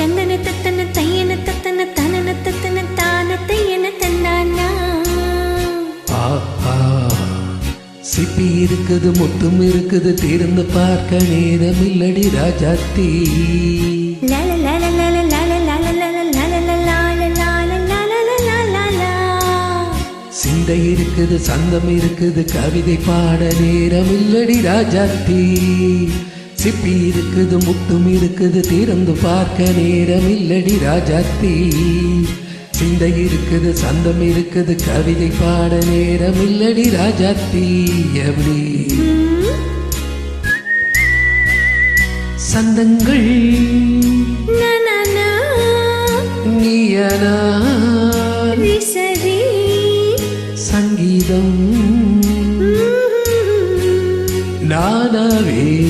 தந்தன தத்தன தையன தத்தன தனன தத்தன தான தையன தந்தானா சிப்பி இருக்குது முத்தும் இருக்குது திறந்து பார்க்க நேரம் இல்லடி ராஜாத்தி லல லல லல லல லல லல சிந்தை இருக்குது சந்தம் இருக்குது கவிதை பாட நேரம் இல்லடி ராஜாத்தி சிப்பி இருக்குது முத்தும் இருக்குது திறந்து பார்க்க நேரம் இல்லடி ராஜாத்தி. சிந்தை இருக்குது சந்தம் இருக்குது கவிதை பாட நேரம் இல்லடி ராஜாத்தி. எப்படி சந்தங்கள். நீயனா. சங்கீதம். நானாவே.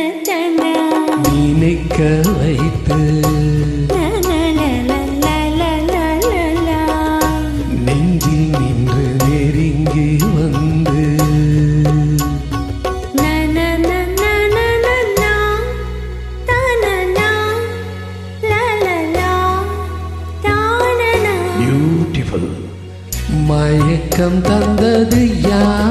வைத்து நெஞ்சில் நின்று நெருங்கி வந்து பியூட்டிஃபுல் மயக்கம் தந்தது யார்?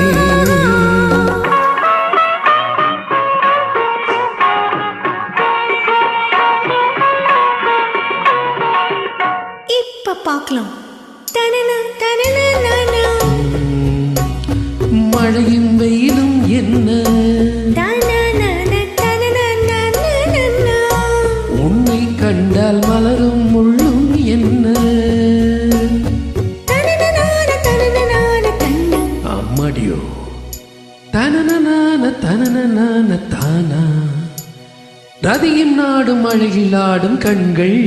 மழையும் வெயிலும் என்ன? உன்னை கண்டால் மலரும் முள்ளும் என்ன? அம்மடியோ. தனனனான தனனனான தானா? ரதியும் நாடும் அழகில் ஆடும் கண்கள்.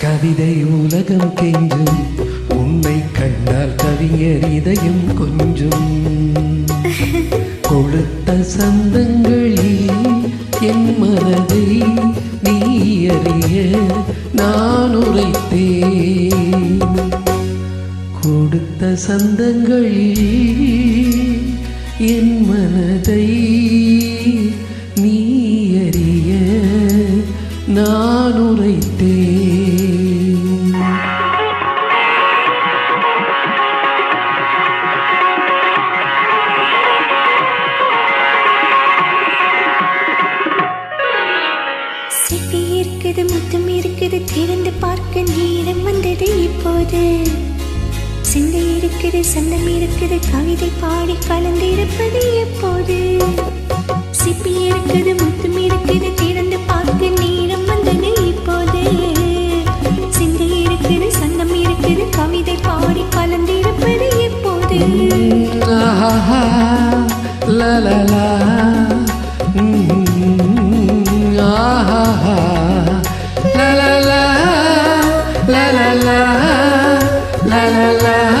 கவிதை உலகம் கெஞ்சும் உன்னை கண்டால் கவிஞர் இதயம் கொஞ்சம். கொளுத்த சந்தங்களில் என் மனதை நீ அறிய நான் உரைத்தேன். கொடுத்த சந்தங்களில் என் மனதை நீ அறிய நான் உரைத்தேன். திறந்து பார்க்க நேரம் வந்தது இப்போது. சிந்தை இருக்குது சந்தம் இருக்குது கவிதை பாடி கலந்து இருப்பது எப்போது? சிப்பி இருக்குது முத்தும் இருக்குது திறந்து பார்க்க நேரம் வந்தது இப்போது. சிந்தை இருக்குது சந்தம் இருக்குது கவிதை பாடி கலந்து இருப்பது எப்போது? la la la la la.